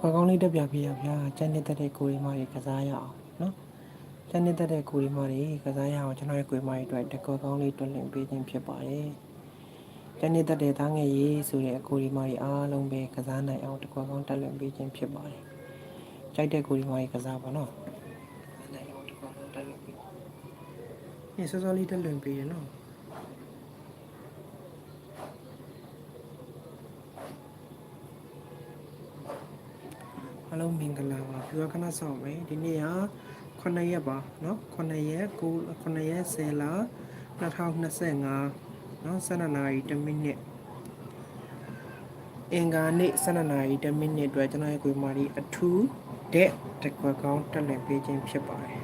ခွက်ကောင်းလေးတက်ပြပြရဗျာကျန်နေတဲ့တဲ့ကိုရီမတွေကစားရအောင်နော်ကျန်နေတဲ့တဲ့ကိုရီမတွေကစားရအောင်ကျွန်တော်ရဲ့ကိုရီမတွေအတွက်တခွက်ကောင်းလေးတွက်လင်ပေးခြင်းဖြစ်ပါတယ်ကျန်နေတဲ့တဲ့သားငယ်ရေးဆိုတဲ့ကိုရီမတွေအားလုံးပဲကစားနိုင်အောင်တခွက်ကောင်းတက်လင်ပေးခြင်းဖြစ်ပါတယ်ကြိုက်တဲ့ကိုရီမတွေကစားပါနော်နိုင်အောင်တခွက်ကောင်းတက်လင်ပေးဒီစောစောလေးတက်လင်ပေးရနော် အားလုံးမင်္ဂလာပါပြခဏဆောင်မယ်ဒီနေ့က9ရက်ပါเนาะ9ရက်9 9ရက်10လ2025เนาะ12နာရီ1မိနစ်အင်္ဂါနေ့12နာရီ1မိနစ်အတွက်ကျွန်တော်ရဲ့ကိုမာဒီအထူးတဲ့တက်ကွက်ကောင်းတက်လည်ပေးခြင်းဖြစ်ပါတယ်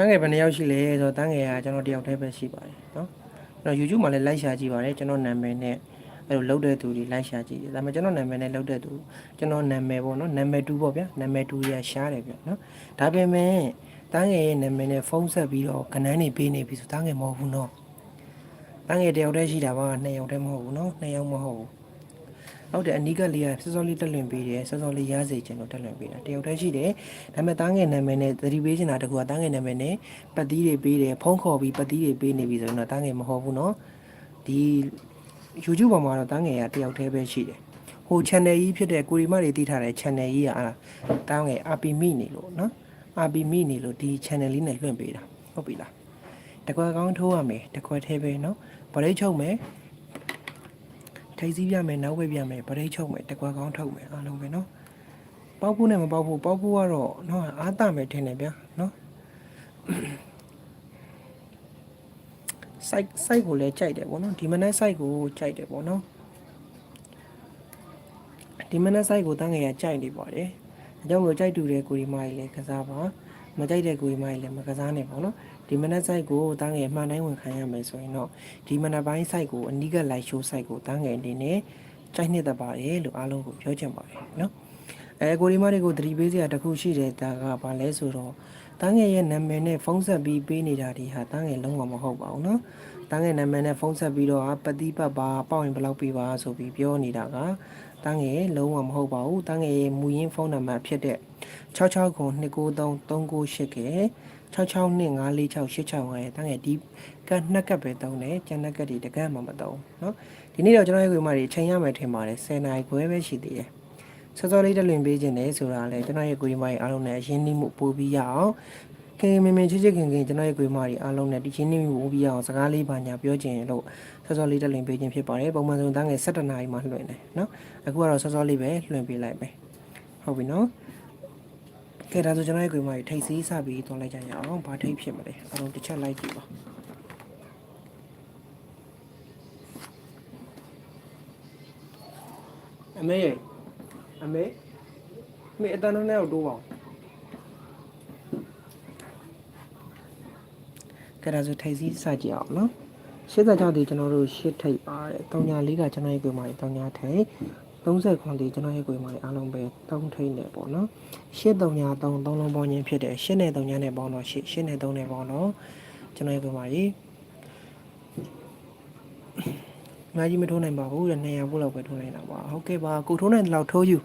တန်းငယ်ဘယ်နှယောက်ရှိလဲဆိုတော့တန်းငယ်ကကျွန်တော်တယောက်တည်းပဲရှိပါတယ်နော်ကျွန်တော် YouTube မှာလည်း like ရှာကြည့်ပါတယ်ကျွန်တော်နာမည်နဲ့အဲ့လိုလောက်တဲ့သူတွေ like ရှာကြည့်တယ်ဒါပေမဲ့ကျွန်တော်နာမည်နဲ့လောက်တဲ့သူကျွန်တော်နာမည်ပေါ့နော်နာမည်2ပေါ့ဗျာနာမည်2ရရှားတယ်ဗျာနော်ဒါပေမဲ့တန်းငယ်ရဲ့နာမည်နဲ့ဖုန်းဆက်ပြီးတော့ကနန်းနေပေးနေပြီဆိုတန်းငယ်မဟုတ်ဘူးနော်တန်းငယ်တယောက်တည်းရှိတာပါနှစ်ယောက်တည်းမဟုတ်ဘူးနော်နှစ်ယောက်မဟုတ်ဘူး ဟုတ်တယ်အနီးကလေးကစောစောလေးတက်လွင်ပေးတယ်စောစောလေးရစေချင်လို့တက်လွင်ပေးတာတယောက်တည်းရှိတယ်ဒါပေမဲ့တန်းငယ်နာမည်နဲ့သတိပေးချင်တာတကူကတန်းငယ်နာမည်နဲ့ပတ်သီးတွေပေးတယ်ဖုန်းခေါ်ပြီးပတ်သီးတွေပေးနေပြီဆိုရင်တော့တန်းငယ်မဟုတ်ဘူးเนาะဒီ YouTube ပေါ်မှာတော့တန်းငယ်ကတယောက်တည်းပဲရှိတယ်ဟို channel ကြီးဖြစ်တဲ့ကိုရီမတွေတည်ထားတဲ့ channel ကြီးကအားတန်းငယ် RP မိနေလို့เนาะ RP မိနေလို့ဒီ channel လေးနဲ့လွှင့်ပေးတာဟုတ်ပြီလားတကွက်ကောင်းထိုးရမယ်တကွက်သေးပဲเนาะဗရိတ်ချုပ်မယ် ထိတ်စည်းပြမယ်နောက်ဝဲပြမယ်ဗရိတ်ချုပ်မယ်တကွက်ကောင်းထုတ်မယ်အားလုံးပဲเนาะပေါက်ဖို့နဲ့မပေါက်ဖို့ပေါက်ဖို့ကတော့เนาะအားတမယ်ထင်တယ်ဗျာเนาะ site site ကိုလည်းကြိုက်တယ်ပေါ့နော်ဒီမနက် site ကိုကြိုက်တယ်ပေါ့နော်ဒီမနက် site ကိုတန်းငယ်ရကြိုက်နေပါတယ်အကြောင်းကိုကြိုက်တူတဲ့ကိုရီမကြီးလည်းကစားပါ မကြိုက်တဲ့ကိုရီမကြီးလည်းမကစားနဲ့ပေါ့နော်ဒီမနက် site ကိုတန်းငယ်မှန်တိုင်းဝင်ခံရမယ်ဆိုရင်တော့ဒီမနက်ပိုင်း site ကိုအနီးက live show site ကိုတန်းငယ်အနေနဲ့ကြိုက်နှစ်သက်ပါတယ်လို့အားလုံးကိုပြောချင်ပါတယ်နော်အဲကိုရီမတွေကိုသတိပေးစရာတစ်ခုရှိတယ်ဒါကဘာလဲဆိုတော့တန်းငယ်ရဲ့နာမည်နဲ့ဖုန်းဆက်ပြီးပေးနေတာဒီဟာတန်းငယ်လုံးဝမဟုတ်ပါဘူးနော်တန်းငယ်နာမည်နဲ့ဖုန်းဆက်ပြီးတော့ပတိပတ်ပါပေါ့ရင်ဘယ်လောက်ပေးပါဆိုပြီးပြောနေတာက တန်းငယ်လုံးဝမဟုတ်ပါဘူးတန်းငယ်ရဲ့မူရင်းဖုန်းနံပါတ်ဖြစ်တဲ့66ခု293 398က66254686ရဲ့တန်းငယ်ဒီကတ်နှစ်ကတ်ပဲတုံးတယ်ကျန်တဲ့ကတ်တွေတကတ်မှမတုံးเนาะဒီနေ့တော့ကျွန်တော်ရဲ့ခွေမတွေချိန်ရမယ်ထင်ပါတယ်10နာရီခွဲပဲရှိသေးတယ်စောစောလေးတက်လွင်ပေးခြင်းတယ်ဆိုတာလေကျွန်တော်ရဲ့ကိုရီမကြီးအားလုံးနဲ့ရင်းနှီးမှုပို့ပြီးရအောင်ခင်မင်မင်ချစ်ချစ်ခင်ခင်ကျွန်တော်ရဲ့ကိုရီမကြီးအားလုံးနဲ့ဒီချင်းနှီးမှုပို့ပြီးရအောင်စကားလေးပါညာပြောခြင်းလို့ စောစောလေးတက်လွင်ပေးခြင်းဖြစ်ပါတယ်ပုံမှန်ဆိုတန်းငယ်17နာရီမှလွှင့်တယ်နော်အခုကတော့စောစောလေးပဲလွှင့်ပေးလိုက်မယ်ဟုတ်ပြီနော်ကဲဒါဆိုကျွန်တော်ရဲ့ကိုရီမကြီးထိတ်စီးစပြီးသွားလိုက်ကြရအောင်ဘာထိတ်ဖြစ်မလဲအားလုံးတစ်ချက်လိုက်ကြည့်ပါအမေရဲ့အမေအမေအတန်းနဲ့တော့တိုးပါအောင်ကဲဒါဆိုထိုက်စီးစကြည့်အောင်နော် ရှစ်သက်ကြောင့်ဒီကျွန်တော်တို့ရှစ်ထိပ်ပါတယ်တောင်ညာလေးကကျွန်တော်ရဲ့ကိုယ်မှာတောင်ညာထိပ်30ခွန်ဒီကျွန်တော်ရဲ့ကိုယ်မှာအားလုံးပဲ3ထိပ်နဲ့ပေါ့နော်ရှစ်တုံညာ3 3လုံးပေါင်းခြင်းဖြစ်တယ်ရှစ်နဲ့3ညာနဲ့ပေါင်းတော့ရှစ်ရှစ်နဲ့3နဲ့ပေါင်းတော့ကျွန်တော်ရဲ့ကိုယ်မှာကြီးငါကြီးမထိုးနိုင်ပါဘူးတဲ့200ဘူးလောက်ပဲထိုးနိုင်တာပါဟုတ်ကဲ့ပါကိုထိုးနိုင်တဲ့လောက်ထိုးယူ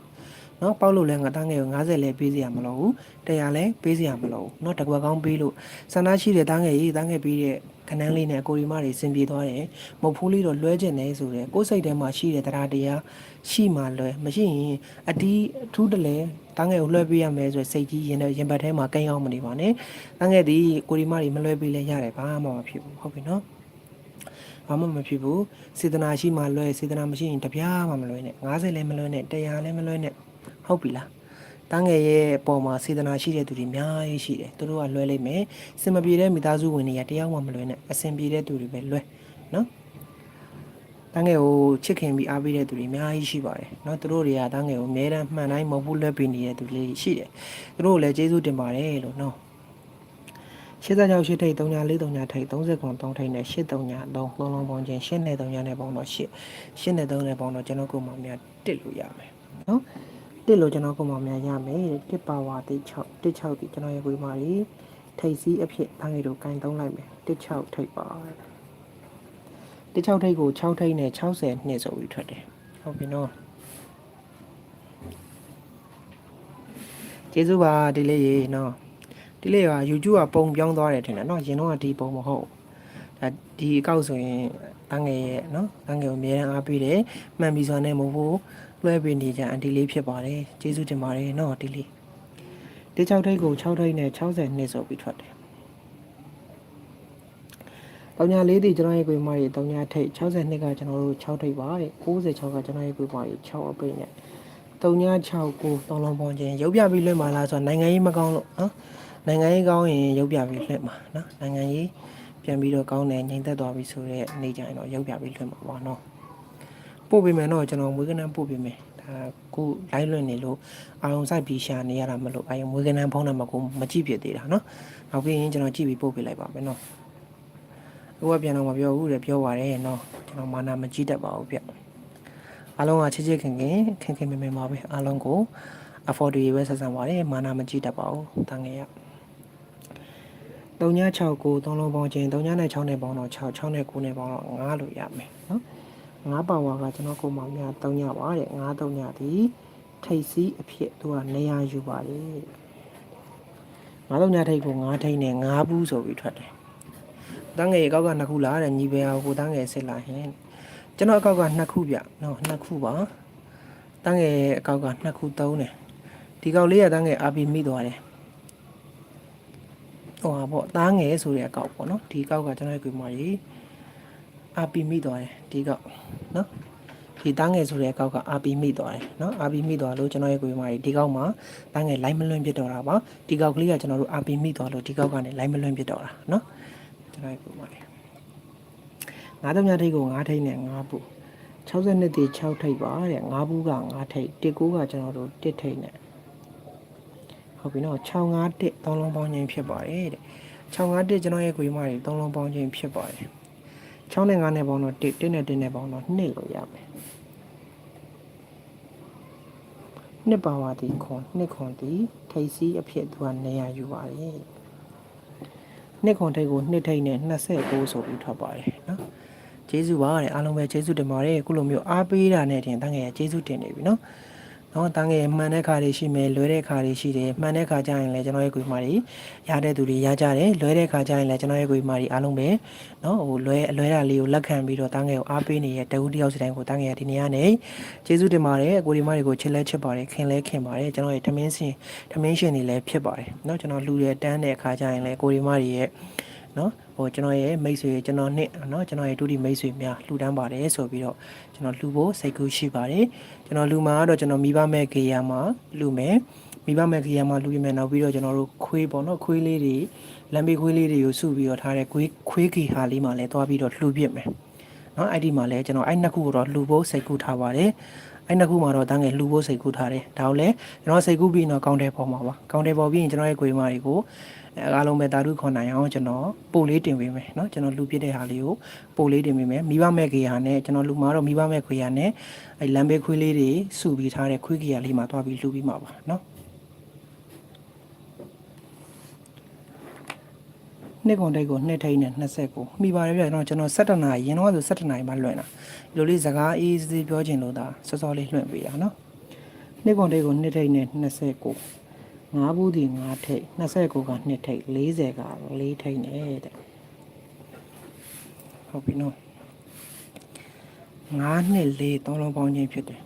နော်ပေါက်လို့လဲငါတန်းငယ်ကို90လဲပေးစီရမလို့ဘူး100လဲပေးစီရမလို့နော်တကွက်ကောင်းပေးလို့ဆန္ဒရှိတဲ့တန်းငယ်ကြီးတန်းငယ်ပေးတဲ့ ခနန်းလေးနဲ့ကိုရီမတွေစင်ပြေသွားတယ်မုတ်ဖိုးလေးတော့လွှဲကျင်နေဆိုတဲ့ကိုယ်စိတ်ထဲမှာရှိတဲ့တရားတရားရှိမှလွှဲမရှိရင်အတီးအထူးတလဲတန်းငယ်ကိုလွှဲပေးရမယ်ဆိုစိတ်ကြီးရင်တဲ့ရင်ဘတ်ထဲမှာကိန်းအောင်မနေပါနဲ့တန်းငယ်ဒီကိုရီမတွေမလွှဲပေးလဲရတယ်ဘာမှမဖြစ်ဘူးဟုတ်ပြီနော်ဘာမှမဖြစ်ဘူးစေတနာရှိမှလွှဲစေတနာမရှိရင်တပြားမှမလွှဲနဲ့90လည်းမလွှဲနဲ့100လည်းမလွှဲနဲ့ဟုတ်ပြီလား တန်းငယ်ရဲ့အပေါ်မှာစေတနာရှိတဲ့သူတွေအများကြီးရှိတယ်သူတို့ကလွှဲလိုက်မယ်စင်မပြေတဲ့မိသားစုဝင်တွေကတယောက်မှမလွှဲနဲ့အစင်ပြေတဲ့သူတွေပဲလွှဲ နော်တန်းငယ်ကိုချစ်ခင်ပြီးအားပေးတဲ့သူတွေအများကြီးရှိပါတယ်เนาะသူတို့တွေကတန်းငယ်ကိုအများတမ်းမှန်တိုင်းမဟုတ်ဘူးလွှဲပေးနေတဲ့သူလေးရှိတယ်သူတို့ကိုလည်းကျေးဇူးတင်ပါတယ်လို့เนาะ86ရှိထိတ်3439ထိတ်30ခွန်3ထိတ်နဲ့83ည3လုံးလုံးပေါင်းချင်း8နဲ့3ညနဲ့ပေါင်းတော့8 8နဲ့3နဲ့ပေါင်းတော့ကျွန်တော်ကိုမှများတစ်လို့ရမယ်เนาะ တစ်လို့ကျွန်တော်ကိုမှများရမယ်တစ်ပါဝါတိ6တစ်6ဒီကျွန်တော်ရဲ့ကိုမာကြီးထိတ်စီးအဖြစ်တန်းငယ်တို့ကင်သုံးလိုက်မယ်တစ်6ထိတ်ပါတ6ထိပ်ကို6ထိပ်နဲ့60နှစ်ဆိုပြီးထွက်တယ်ဟုတ်ပြီနော်ကျေးဇူးပါဒီလေးရေနော်ဒီလေးက YouTube ကပုံပြောင်းသွားတယ်ထင်တယ်နော်ရင်တော့ကဒီပုံမဟုတ်ဒါဒီအကောက်ဆိုရင်တန်းငယ်ရဲ့နော်တန်းငယ်ကိုအများအားပေးတယ်မှန်ပြီစွာနဲ့မဟုတ်ဘူး လွှဲပေးနေကြအန်တီလေးဖြစ်ပါတယ်ကျေးဇူးတင်ပါတယ်နော်ဒီလေးဒီ6ထိပ်ကို6ထိပ်နဲ့60နှစ်ဆိုပြီးထွက်တယ်တောင်ညာလေးတီကျွန်တော်ရဲ့ကိုမာရီတောင်ညာထိတ်62ကကျွန်တော်တို့6ထိတ်ပါတဲ့96ကကျွန်တော်ရဲ့ကိုမာရီ6အပိတ်နဲ့တုံညာ6ကိုတောင်းလုံးပေါင်းခြင်းရုပ်ပြပြီးလွှင့်ပါလားဆိုတော့နိုင်ငံရေးမကောင်းလို့နော်နိုင်ငံရေးကောင်းရင်ရုပ်ပြပြီးလွှင့်ပါနော်နိုင်ငံရေးပြန်ပြီးတော့ကောင်းတယ်ငြိမ်သက်သွားပြီဆိုတော့နေကြရင်တော့ရုပ်ပြပြီးလွှင့်ပါပါနော် ပို့ပေးမယ်တော့ကျွန်တော်မွေးကနန်းပို့ပေးမယ်ဒါကိုလိုက်လွှင့်နေလို့အာရုံစိုက်ပြီးရှာနေရတာမလို့အာရုံမွေးကနန်းဖုန်းနံပါတ်ကိုမကြည့်ပြသေးတာနော်နောက်ပြီးရင်ကျွန်တော်ကြည့်ပြီးပို့ပေးလိုက်ပါမယ်နော်ဟိုကပြန်တော့မပြောဘူးတဲ့ပြောပါတယ်နော်ကျွန်တော်မာနာမကြည့်တတ်ပါဘူးဗျအားလုံးကချစ်ချစ်ခင်ခင်ခင်ခင်မင်မင်ပါပဲအားလုံးကို afford တွေပဲဆက်ဆံပါတယ်မာနာမကြည့်တတ်ပါဘူးတန်ငယ်ရ396ကို3လုံးပေါင်းခြင်း3နဲ့6နဲ့ပေါင်းတော့6 6နဲ့9နဲ့ပေါင်းတော့9လို့ရမယ်နော် 9ပါဝါကကျွန်တော်ကိုမောင်များ3ညပါတဲ့9 3ညဒီထိတ်စီးအဖြစ်သူကနေရာယူပါတယ်9 3ညထိတ်ကို9ထိတ်နဲ့9ဘူးဆိုပြီးထွက်တယ်တန်းငယ်အကောက်ကနှစ်ခုလားတဲ့ညီပဲဟိုတန်းငယ်စစ်လာဟင်ကျွန်တော်အကောက်ကနှစ်ခုဗျနော်နှစ်ခုပါတန်းငယ်အကောက်ကနှစ်ခုသုံးတယ်ဒီကောက်လေးကတန်းငယ်အာပီမိသွားတယ်ဟိုဟာပေါ့တန်းငယ်ဆိုတဲ့အကောက်ပေါ့နော်ဒီကောက်ကကျွန်တော်ကိုမကြီး အာပီမိသွားတယ်ဒီကောက်နော်ဒီတန်းငယ်ဆိုတဲ့အကောက်ကအာပီမိသွားတယ်နော်အာပီမိသွားလို့ကျွန်တော်ရဲ့ကိုမကြီးဒီကောက်မှာတန်းငယ်လိုက်မလွင့်ဖြစ်တော့တာပါဒီကောက်ကလေးကကျွန်တော်တို့အာပီမိသွားလို့ဒီကောက်ကနေလိုက်မလွင့်ဖြစ်တော့တာနော်ကျွန်တော်ပုံပါတယ်ငါးသမ ्या ထိတ်ကိုငါးထိတ်နဲ့ငါးပူ62တိ6ထိတ်ပါတဲ့ငါးဘူးကငါးထိတ်တစ်ကိုကကျွန်တော်တို့တစ်ထိတ်နဲ့ဟုတ်ပြီနော်65တစ်သုံးလုံးပေါင်းခြင်းဖြစ်ပါတယ်တဲ့65တစ်ကျွန်တော်ရဲ့ခွေးမတွေသုံးလုံးပေါင်းခြင်းဖြစ်ပါတယ် 6နဲ့9နဲ့ပေါင်းတော့1 1နဲ့1နဲ့ပေါင်းတော့2လို့ရမယ်နှစ်ပါဝါတီခွန်နှစ်ခွန်တီထိတ်စီးအဖြစ်သူကနေရာယူပါတယ်နှစ်ခွန်ထိတ်ကိုနှစ်ထိတ်နဲ့29ဆိုပြီးထွက်ပါတယ်နော်ကျေးဇူးပါတဲ့အားလုံးပဲကျေးဇူးတင်ပါတယ်အခုလိုမျိုးအားပေးတာနဲ့တင်တန်းငယ်ကျေးဇူးတင်နေပြီနော် နော်တန်းငယ်မှန်တဲ့ခါတွေရှိမယ်လွဲတဲ့ခါတွေရှိတယ်မှန်တဲ့ခါကျရင်လည်းကျွန်တော်ရဲ့ကိုယ်မာတွေရတဲ့သူတွေရကြတယ်လွဲတဲ့ခါကျရင်လည်းကျွန်တော်ရဲ့ကိုယ်မာတွေအားလုံးပဲနော်ဟိုလွဲအလွဲတာလေးကိုလက်ခံပြီးတော့တန်းငယ်ကိုအားပေးနေတဲ့တဝူတယောက်စီတိုင်းကိုတန်းငယ်ကဒီနေ့ကနေကျေးဇူးတင်ပါတယ်ကိုဒီမာတွေကိုချစ်လဲချစ်ပါတယ်ခင်လဲခင်ပါတယ်ကျွန်တော်ရဲ့ထမင်းစင်ထမင်းရှင်တွေလည်းဖြစ်ပါတယ်နော်ကျွန်တော်လှူတဲ့တန်းတဲ့အခါကျရင်လည်းကိုဒီမာတွေရဲ့နော် ဟိုကျွန်တော်ရဲ့မိတ်ဆွေကျွန်တော်နှစ်နော်ကျွန်တော်ရဲ့ဒုတိမိတ်ဆွေများလှူဒန်းပါတယ်ဆိုပြီးတော့ကျွန်တော်လှူဖို့စိတ်ကူးရှိပါတယ်ကျွန်တော်လှူမှာကတော့ကျွန်တော်မိဘမဲ့ခေယာမှာလှူမယ်မိဘမဲ့ခေယာမှာလှူရမယ်နောက်ပြီးတော့ကျွန်တော်တို့ခွေးပေါ့နော်ခွေးလေးတွေလမ်းဘေးခွေးလေးတွေကိုစုပြီးတော့ထားတဲ့ခွေးခွေးခေဟာလေးမှာလည်းတွားပြီးတော့လှူပြစ်မယ်နော်အဲ့ဒီမှာလည်းကျွန်တော်အဲ့နှစ်ခုကိုတော့လှူဖို့စိတ်ကူးထားပါတယ်အဲ့နှစ်ခုမှာတော့တန်းငယ်လှူဖို့စိတ်ကူးထားတယ်ဒါကိုလည်းကျွန်တော်စိတ်ကူးပြီးတော့ကောင်းတယ်ပေါ်မှာပါကောင်းတယ်ပေါ်ပြီးရင်ကျွန်တော်ရဲ့ကိုယ်မတွေကို အားလုံးပဲတာဓုခွန်နိုင်အောင်ကျွန်တော်ပို့လေးတင်ပေးမယ်เนาะကျွန်တော်လူပြတဲ့ဟာလေးကိုပို့လေးတင်ပေးမယ်မိဘမဲ့ခေယာနဲ့ကျွန်တော်လူမှာတော့မိဘမဲ့ခွေယာနဲ့အဲလမ်းဘေးခွေးလေးတွေစုပြီးထားတဲ့ခွေးခေယာလေးမှာတွားပြီးလှူပြီးမှာပါเนาะနှစ်ကွန်တိုက်ကိုနှစ်ထိန်နဲ့29မိပါတယ်ပြကျွန်တော်ကျွန်တော်17နာရီရင်တော့ဆို17နာရီမှလွှင့်တာဒီလိုလေးစကားအေးစေးပြောချင်လို့ဒါစောစောလေးလွှင့်ပေးတာเนาะနှစ်ကွန်တိုက်ကိုနှစ်ထိန်နဲ့29 5ဘူးဒီ5ထိပ်29က2ထိပ်40က4ထိပ်နဲ့တဲ့ဟုတ်ပြီနော်9နှစ်4 3လုံးပေါင်းခြင်းဖြစ်တယ်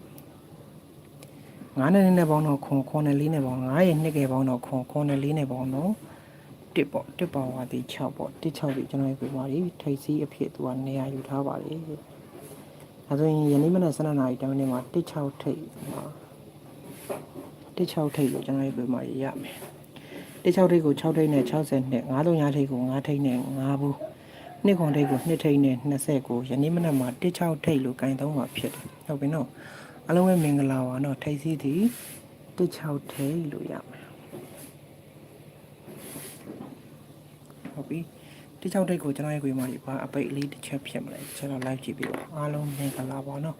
9နဲ့နဲ့ပေါင်းတော့ခွန်ခွန်နဲ့4နဲ့ပေါင်း9ရဲ့2ကပေါင်းတော့ခွန်ခွန်နဲ့4နဲ့ပေါင်းတော့1ပေါ့1ပါဝါဒီ6ပေါ့1 6ဒီကျွန်တော်ပြေပါပြီထိပ်စီးအဖြစ်သူကနေရာယူထားပါလေအဲဆိုရင်ယနေ့မနက်7:00နာရီတိုင်းနေ့မှာ1 6ထိပ်မှာ တစ်6ထိပ်ကိုကျွန်တော်ရေးပြမှာရမယ်တစ်6ထိပ်ကို6ထိပ်နဲ့60နဲ့9လုံးရထိပ်ကို9ထိပ်နဲ့9ဘူးနှစ်ခွန်ထိတ်ကိုနှစ်ထိတ်နဲ့29ယနေ့မနက်မှာ16ထိတ်လို့ကင်သုံးမှာဖြစ်တယ်ဟုတ်ပြီနော်အလုံးပဲမင်္ဂလာပါနော်ထိတ်စီးသည်16ထိတ်လို့ရမယ်ဟုတ်ပြီ16ထိတ်ကိုကျွန်တော်ရဲ့ကိုယ်မကြီးပါအပိတ်အလေးတစ်ချက်ဖြစ်မလဲကျွန်တော် live ကြည့်ပြီးတော့အားလုံးမင်္ဂလာပါနော်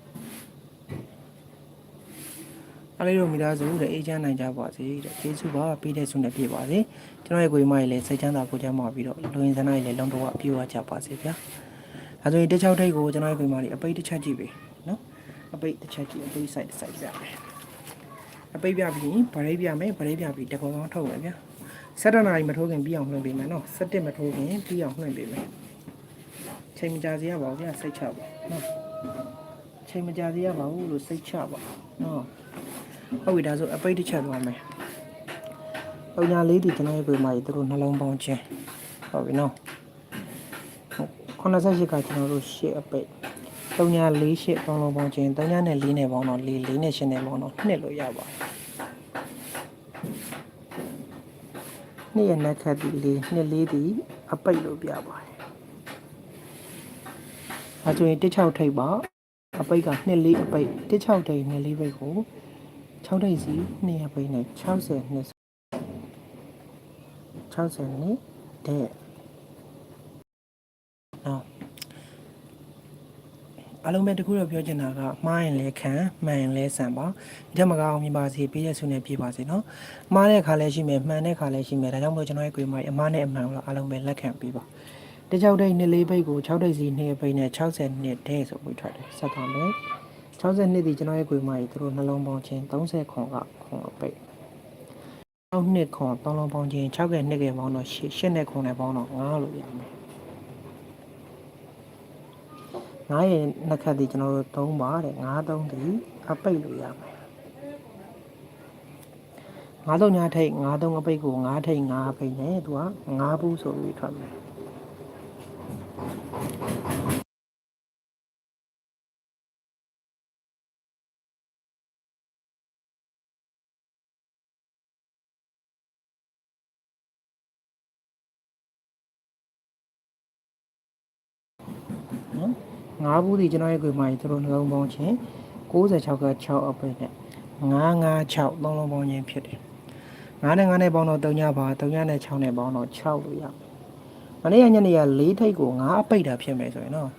အားလေးတို့မိသားစုတဲ့အေးချမ်းနိုင်ကြပါစေတဲ့ကျေးဇူးပါပြီးတဲ့ဆုနဲ့ပြည့်ပါစေကျွန်တော်ရဲ့ကိုယ်မကြီးလည်းစိတ်ချမ်းသာကိုယ်ချမ်းသာပြီးတော့လူရင်စနာကြီးလည်းလုံးတော့ပြေဝကြပါစေဗျာအဲဆိုရင်တစ်ချောက်ထိတ်ကိုကျွန်တော်ရဲ့ကိုယ်မကြီးအပိတ်တစ်ချက်ကြည့်ပြီနော်အပိတ်တစ်ချက်ကြည့်အပိတ် site တစ် site ပြမယ်အပိတ်ပြပြီးဗရိတ်ပြမယ်ဗရိတ်ပြပြီးတကောကောင်းထုတ်မယ်ဗျာ7နာရီမထိုးခင်ပြီးအောင်နှွှင့်ပေးမယ်နော်7မထိုးခင်ပြီးအောင်နှွှင့်ပေးမယ်ချိန်မကြာစေရပါဘူးဗျာစိတ်ချပါနော်ချိန်မကြာစေရပါဘူးလို့စိတ်ချပါနော် ဟုတ်ပြီဒါဆိုအပိတ်တစ်ချက်သွားမယ်။ပုံညာလေးဒီကျွန်တော်ရဲ့ပြေမာကြီးတို့နှလုံးပေါင်းခြင်းဟုတ်ပြီနော်။98ကကျွန်တော်တို့ရှစ်အပိတ်။ပုံညာ၄ရှစ်သုံးလုံးပေါင်းခြင်း၃ညာနဲ့၄နဲ့ပေါင်းတော့၄၄နဲ့၈နဲ့ပေါင်းတော့နှစ်လို့ရပါတယ်။နှစ်ရဲ့နက်ခတ်ဒီလေးနှစ်လေးဒီအပိတ်လို့ပြပါတယ်။အဲဆိုရင်16ထိပ်ပါအပိတ်ကနှစ်လေးအပိတ်16ထိပ်နှစ်လေးပိတ်ကို 6တိတ်စီ2ရပိတ်နဲ့60နှစ်60နှစ်တဲ့နော်အလုံးမဲ့တခုတော့ပြောချင်တာကမှားရင်လဲခံမှန်ရင်လဲဆန်ပါဒီထက်မကအောင်မြင်ပါစေပေးတဲ့ဆုနဲ့ပြပါစေနော်မှားတဲ့ခါလဲရှိမယ်မှန်တဲ့ခါလဲရှိမယ်ဒါကြောင့်မို့ကျွန်တော်ရဲ့ကိုယ်မှာအမှားနဲ့အမှန်ကိုအလုံးပဲလက်ခံပေးပါတကြောက်တိတ်နှစ်လေးပိတ်ကို6တိတ်စီ2ရပိတ်နဲ့60နှစ်တဲ့ဆိုပြီးထွက်တယ်ဆက်သွားမယ် 62ဒီကျွန်တော်ရဲ့ကိုယ်မကြီးသူတို့နှလုံးပေါင်းချင်း30ခွန်ကခွန်အပိတ်6နှစ်ခွန်3လုံးပေါင်းချင်း6ကဲ2ကဲပေါင်းတော့8 8နဲ့ခွန်နဲ့ပေါင်းတော့9လို့ရမယ်9ရဲ့နှစ်ခတ်ဒီကျွန်တော်တို့3ပါတဲ့9 3ဒီအပိတ်လို့ရမယ်9သုံးညာထိတ်9သုံးအပိတ်ကို9ထိတ်9အပိတ်နဲ့သူက9ဘူးဆိုပြီးထွက်မယ် နော်9ဘူးဒီကျွန်တော်ရဲ့ကိုယ်မကြီးသူတို့နှလုံးပေါင်းချင်း66က6အပိတ်နဲ့956သုံးလုံးပေါင်းချင်းဖြစ်တယ်9နဲ့9နဲ့ပေါင်းတော့3ညပါ3ညနဲ့6နဲ့ပေါင်းတော့6လို့ရမယ်မနေ့ကညနေက4ထိတ်ကို9အပိတ်တာဖြစ်မယ်ဆိုရင်နော်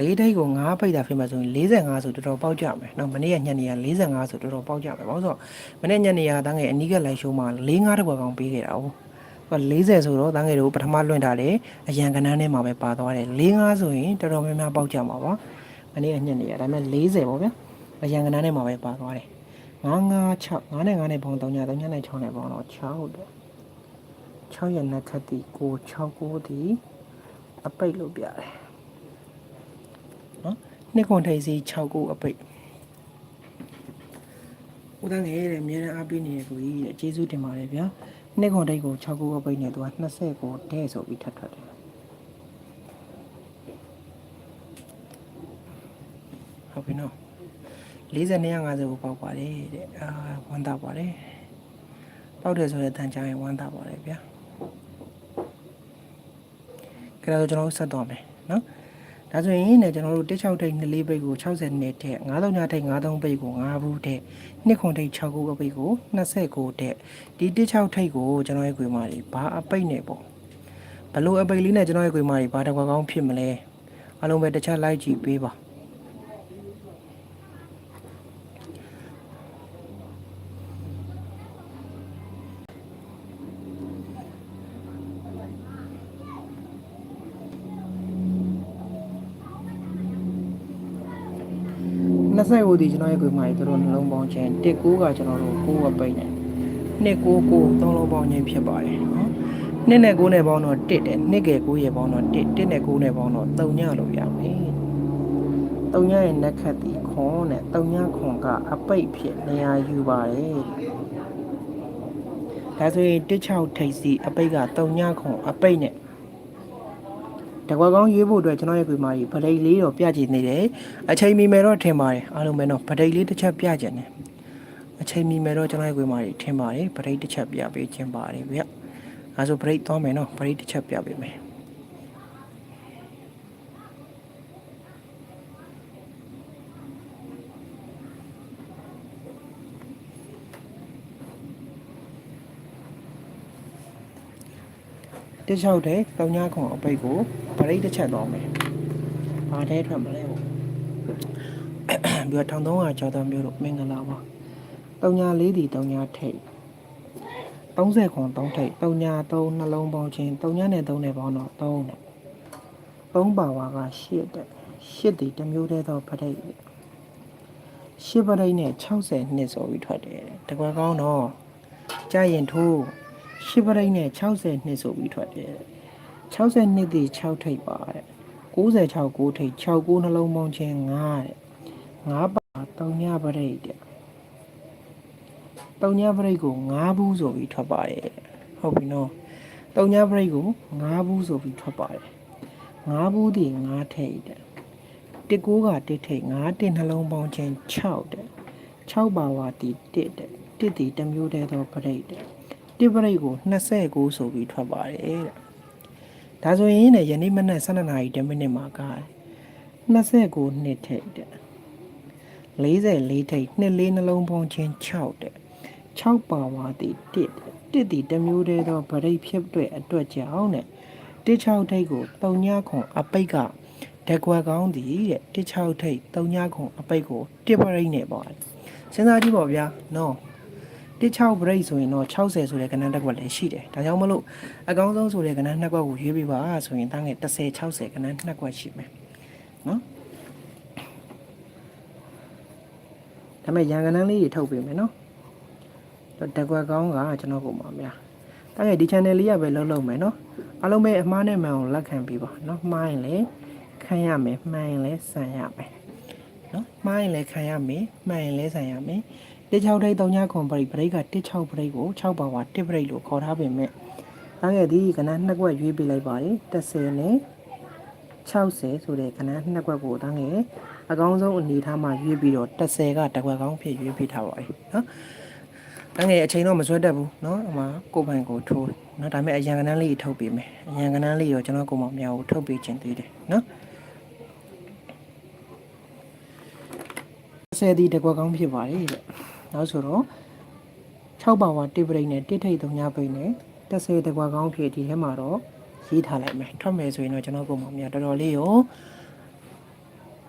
၄ထိတ်ကို9ပိတ်တာဖြစ်မှဆိုရင်45ဆိုတော်တော်ပေါက်ကြမယ်။နော်မနေ့ကညနေက45ဆိုတော်တော်ပေါက်ကြမယ်။ဘာလို့ဆိုတော့မနေ့ညနေကတန်းငယ်အနီးကလိုက်ရှိုးမှာ45တကွာကောင်ပေးခဲ့တာ哦။ဟို 40ဆိုတော့တန်းငယ်တို့ပထမလွှင့်ထားတယ်အရန်ကနန်းထဲမှာပဲပါသွားတယ်45ဆိုရင်တော်တော်များများပေါက်ကြမှာပါ။မနေ့ကညနေကဒါပေမဲ့40ပေါ့ဗျာ။အရန်ကနန်းထဲမှာပဲပါသွားတယ်။956 9နဲ့9နဲ့ပေါင်း3ည3ညနဲ့6နဲ့ပေါင်းတော့6တဲ့6ရက်နဲ့ခတ်တီကို69တီအပိတ်လို့ပြတယ်။နော်နှစ်ခွန်ထိပ်စီ6ကိုအပိတ်ဦးတန်းငယ်တဲ့အများအားပေးနေတဲ့ကိုကြီးတဲ့ကျေးဇူးတင်ပါတယ်ဗျာ နှစ်ခွန်ထိပ်ကို6ကိုအပိတ်နဲ့သူက20ကိုတဲ့ဆိုပြီးထပ်ထွက်တယ်ဟုတ်ပြီနော်40နဲ့50ကိုပေါက်ပါတယ်တဲ့အာဝမ်းသာပါတယ်ပေါက်တယ်ဆိုတဲ့တန်ချာရင်ဝမ်းသာပါတယ်ဗျာကြတော့ကျွန်တော်တို့ဆက်သွားမယ်နော် ဒါဆိုရင်ねကျွန်တော်တို့16ထိပ်24ပိတ်ကို60နဲ့တဲ့93ညထိပ်93ပိတ်ကို9ဘူးတဲ့2ခွန်ထိပ်6ခုအပိတ်ကို29တဲ့ဒီ16ထိပ်ကိုကျွန်တော်ရဲ့ခွေမာတွေဘာအပိတ်နဲ့ပေါ့ဘလို့အပိတ်လေးနဲ့ကျွန်တော်ရဲ့ခွေမာတွေဘာတစ်ခွက်ကောင်းဖြစ်မလဲအလုံးပဲတစ်ချက်လိုက်ကြည့်ပေးပါ 20ကိုဒီကျွန်တော်ရဲ့ခွေမာတွေတို့နှလုံးပေါင်းခြင်း19ကကျွန်တော်တို့9အပိတ်နဲ့299 3လုံးပေါင်းခြင်းဖြစ်ပါတယ်နော်နှစ်နဲ့9နဲ့ပေါင်းတော့1တဲ့နှစ်ကယ်9ရဲ့ပေါင်းတော့1 1နဲ့9နဲ့ပေါင်းတော့3ညလို့ရမယ်3ညရဲ့နက်ခတ်ဒီခွန်နဲ့3ညခွန်ကအပိတ်ဖြစ်နေရာယူပါတယ်ဒါဆိုရင်16ထိပ်စီအပိတ်က3ညခွန်အပိတ်နဲ့ တကွာကောင်းရွေးဖို့အတွက်ကျွန်တော်ရဲ့ကွေမာကြီးဗဒိတ်လေးတော့ပြကြည့်နေတယ်အချိန်မီမယ်တော့ထင်ပါတယ်အားလုံးပဲတော့ဗဒိတ်လေးတစ်ချက်ပြကြတယ်အချိန်မီမယ်တော့ကျွန်တော်ရဲ့ကွေမာကြီးထင်ပါတယ်ဗဒိတ်တစ်ချက်ပြပေးခြင်းပါတယ်ဗျအဲဆိုဗဒိတ်သွားမယ်နော်ဗဒိတ်တစ်ချက်ပြပေးမယ် တစ်ချောက်တဲ့တုံညာခွန်အပိတ်ကိုဗရိတ်တစ်ချက်တော့မယ်ဘာတဲ့ထွက်မလဲပေါ့ပြီးတော့1300ကျော်တော်မျိုးတို့မင်္ဂလာပါတုံညာလေးဒီတုံညာထိတ်30ခွန်3ထိတ်တုံညာ3နှလုံးပေါင်းချင်းတုံညာနဲ့3နဲ့ပေါင်းတော့3နဲ့3ပါဝါက8တဲ့8ဒီတစ်မျိုးတည်းသောဗရိတ်ရှစ်ပရိတ်နဲ့60နှစ်ဆိုပြီးထွက်တယ်တဲ့တကွယ်ကောင်းတော့ကြာရင်ထိုး ရှစ်ပရိတ်နဲ့60နှစ်ဆိုပြီးထွက်တယ်တဲ့60နှစ်ဒီ6ထိပ်ပါတဲ့96 9ထိပ်6 9နှလုံးပေါင်းချင်း9တဲ့9ပါ3ညပရိတ်တဲ့3ညပရိတ်ကို9ဘူးဆိုပြီးထွက်ပါတယ်တဲ့ဟုတ်ပြီနော်3ညပရိတ်ကို9ဘူးဆိုပြီးထွက်ပါတယ်9ဘူးဒီ9ထိပ်တဲ့တစ်ကိုးကတစ်ထိတ်9တစ်နှလုံးပေါင်းချင်း6တဲ့6ပါဝါတီတစ်တဲ့တစ်တီတစ်မျိုးတည်းသောပရိတ် တဲ့တစ်ပရိတ်ကို29ဆိုပြီးထွက်ပါတယ်တဲ့ဒါဆိုရင်ねယနေ့မနက်12နာရီ10မိနစ်မှာက29နှစ်ထိတ်တဲ့44ထိတ်2လေးနှလုံးပေါင်းချင်း6တဲ့6ပါဝါတီတစ်တစ်တီတစ်မျိုးတည်းသောပရိတ်ဖြစ်တဲ့အတွက်ကြောင့်တဲ့တစ်6ထိတ်ကို3ညခွန်အပိတ်ကဓကွက်ကောင်းသည်တဲ့တစ်6ထိတ်3ညခွန်အပိတ်ကိုတစ်ပရိတ်နဲ့ပေါ့စဉ်းစားကြည့်ပါဗျာနော် တစ်6ပရိတ်ဆိုရင်တော့60ဆိုတဲ့ကဏ္ဍတစ်ခွက်လည်းရှိတယ်ဒါကြောင့်မလို့အကောင်းဆုံးဆိုတဲ့ကဏ္ဍနှစ်ခွက်ကိုရွေးပေးပါဆိုရင်တန်းငယ်30 60ကဏ္ဍနှစ်ခွက်ရှိမယ်နော်ဒါပေမဲ့ရန်ကဏ္ဍလေးတွေထုတ်ပေးမယ်နော်ဓကွက်ကောင်းကကျွန်တော်ကိုပါဗျာတန်းငယ်ဒီ channel လေးရပဲလုံးလုံးမယ်နော်အားလုံးပဲအမှားနဲ့မှန်အောင်လက်ခံပေးပါနော်မှားရင်လည်းခံရမယ်မှန်ရင်လည်းဆန်ရမယ်နော်မှားရင်လည်းခံရမယ်မှန်ရင်လည်းဆန်ရမယ် တစ်6ထိပ်3ညခွန်ပရိပရိကတစ်6ပရိကို6ပါဝါတစ်ပရိလို့ခေါ်ထားပေမဲ့အားငယ်ဒီကဏ္ဍနှစ်ကွက်ရွေးပေးလိုက်ပါတယ်30နဲ့60ဆိုတဲ့ကဏ္ဍနှစ်ကွက်ကိုအားငယ်အကောင်းဆုံးအနေထားမှာရွေးပြီးတော့30ကတကွက်ကောင်းဖြစ်ရွေးပေးထားပါတယ်နော်အဲ့ငယ်အချိန်တော့မဆွဲတတ်ဘူးเนาะအမကိုပိုင်ကိုထိုးเนาะဒါပေမဲ့အရန်ကနန်းလေးထုတ်ပေးမယ်အရန်ကနန်းလေးရောကျွန်တော်ကိုမမြောက်ကိုထုတ်ပေးခြင်းသေးတယ်เนาะဆယ်ဒီတကွက်ကောင်းဖြစ်ပါတယ်တဲ့ နောက်ဆိုတော့6ပါဝါတိပရိတ်နဲ့တိထိတ်သုံးညပိတ်နဲ့တက်ဆေတကွာကောင်းဖြစ်ဒီထဲမှာတော့ရေးထားလိုက်မယ်ထွက်မယ်ဆိုရင်တော့ကျွန်တော်ပုံမှန်များတော်တော်လေးရော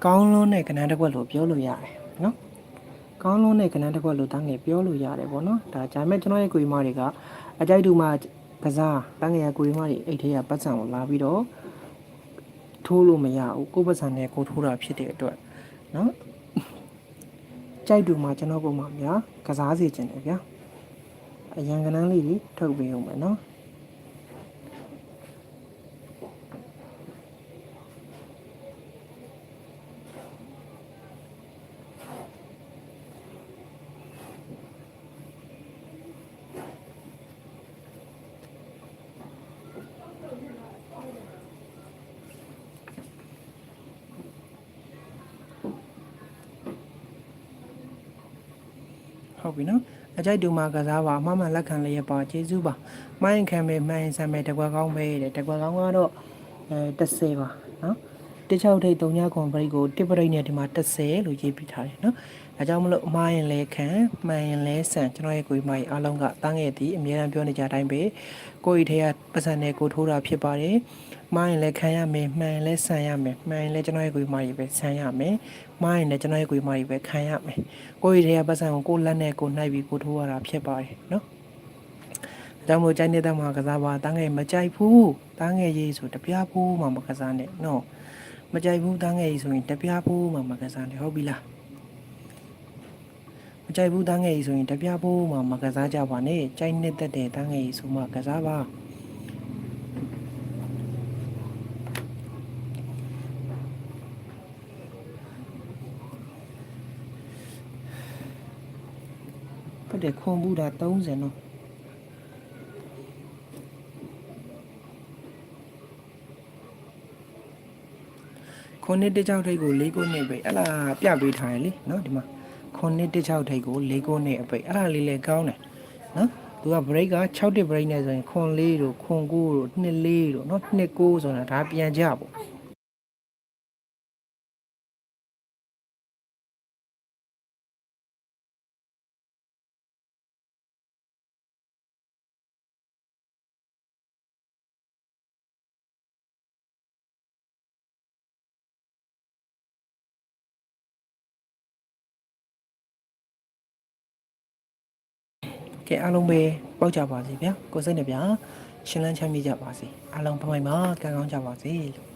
ကောင်းလုံးနဲ့ကဏ္ဍတစ်ခွက်လို့ပြောလို့ရတယ်နော်ကောင်းလုံးနဲ့ကဏ္ဍတစ်ခွက်လို့တန်းငယ်ပြောလို့ရတယ်ပေါ့နော်ဒါကြမ်းမဲ့ကျွန်တော်ရဲ့ကိုရီမာတွေကအကြိုက်တူမှကစားတန်းငယ်ရကိုရီမာတွေအိတ်ထဲကပတ်စံကိုလာပြီးတော့ထိုးလို့မရဘူးကိုယ်ပတ်စံနဲ့ကိုထိုးတာဖြစ်တဲ့အတွက်နော် ကြိုက်တူမှကျွန်တော်ပုံမှန်များကစားစီခြင်းတယ်ဗျာအရန်ကဏ္ဍလေးတွေထုတ်ပေးအောင်မယ်နော် ဟုတ်ပြီနော်အကြိုက်တူမှာကစားပါအမှန်မှန်လက်ခံလျက်ပါကျေးဇူးပါမိုင်းခံမယ်မိုင်းဆံမယ်တကွက်ကောင်းပဲတဲ့တကွက်ကောင်းကတော့အဲ30ပါနော်တစ်ချောက်ထိတ်3ညခွန်ပရိတ်ကိုတစ်ပရိတ်နဲ့ဒီမှာ30လို့ရေးပြထားတယ်နော်အဲကြောင့်မလို့အမားရင်လဲခံမှန်ရင်လဲဆန်ကျွန်တော်ရဲ့ကိုယ်မိုင်းအားလုံးကတန်းငယ်သည်အများအားပြောနေကြတိုင်းပဲကိုယ်ဤထဲကပတ်စံနဲ့ကိုထိုးတာဖြစ်ပါတယ်မိုင်းရင်လည်းခံရမယ်မှန်ရင်လည်းဆန်ရမယ်မှန်ရင်လည်းကျွန်တော်ရဲ့ကိုယ်မာကြီးပဲဆန်ရမယ်မိုင်းရင်လည်းကျွန်တော်ရဲ့ကိုယ်မာကြီးပဲခံရမယ်ကိုယ်ရတဲ့ပတ်စံကိုကိုလက်နဲ့ကိုနှိုက်ပြီးကိုထိုးရတာဖြစ်ပါတယ်နော်အကြောင်းမို့ကြိုက်နေတဲ့မှာကစားပါတန်းငယ်မကြိုက်ဘူးတန်းငယ်ရေးဆိုတပြားဘူးမှမကစားနဲ့နော်မကြိုက်ဘူးတန်းငယ်ရေးဆိုရင်တပြားဘူးမှမကစားနဲ့ဟုတ်ပြီလားမကြိုက်ဘူးတန်းငယ်ရေးဆိုရင်တပြားဘူးမှမကစားကြပါနဲ့ကြိုက်နေတဲ့တဲ့တန်းငယ်ရေးဆိုမှကစားပါဟု တ်တယ်ခွန်ဘူးတာ30နော်ခွန်နှစ်တစ်ချောက်ထိပ်ကို၄ခုနှစ်ပဲအဲ့လားပြပေးထားရလေနော်ဒီမှာခွန်နှစ်တစ်ချောက်ထိပ်ကို၄ခုနှစ်အပိတ်အဲ့လားလေးလည်းကောင်းတယ်နော်သူက break က6တစ် break နဲ့ဆိုရင်ခွန်၄တို့ခွန်9တို့2 4တို့နော်2 9ဆိုတာဒါပြန်ကြပေါ့ ကဲအားလုံးပဲပေါက်ကြပါစေဗျာကိုယ်စိတ်နဲ့ဗျာရှင်လန်းချမ်းမြေ့ကြပါစေအားလုံးဖမိုင်မှာကံကောင်းကြပါစေလို့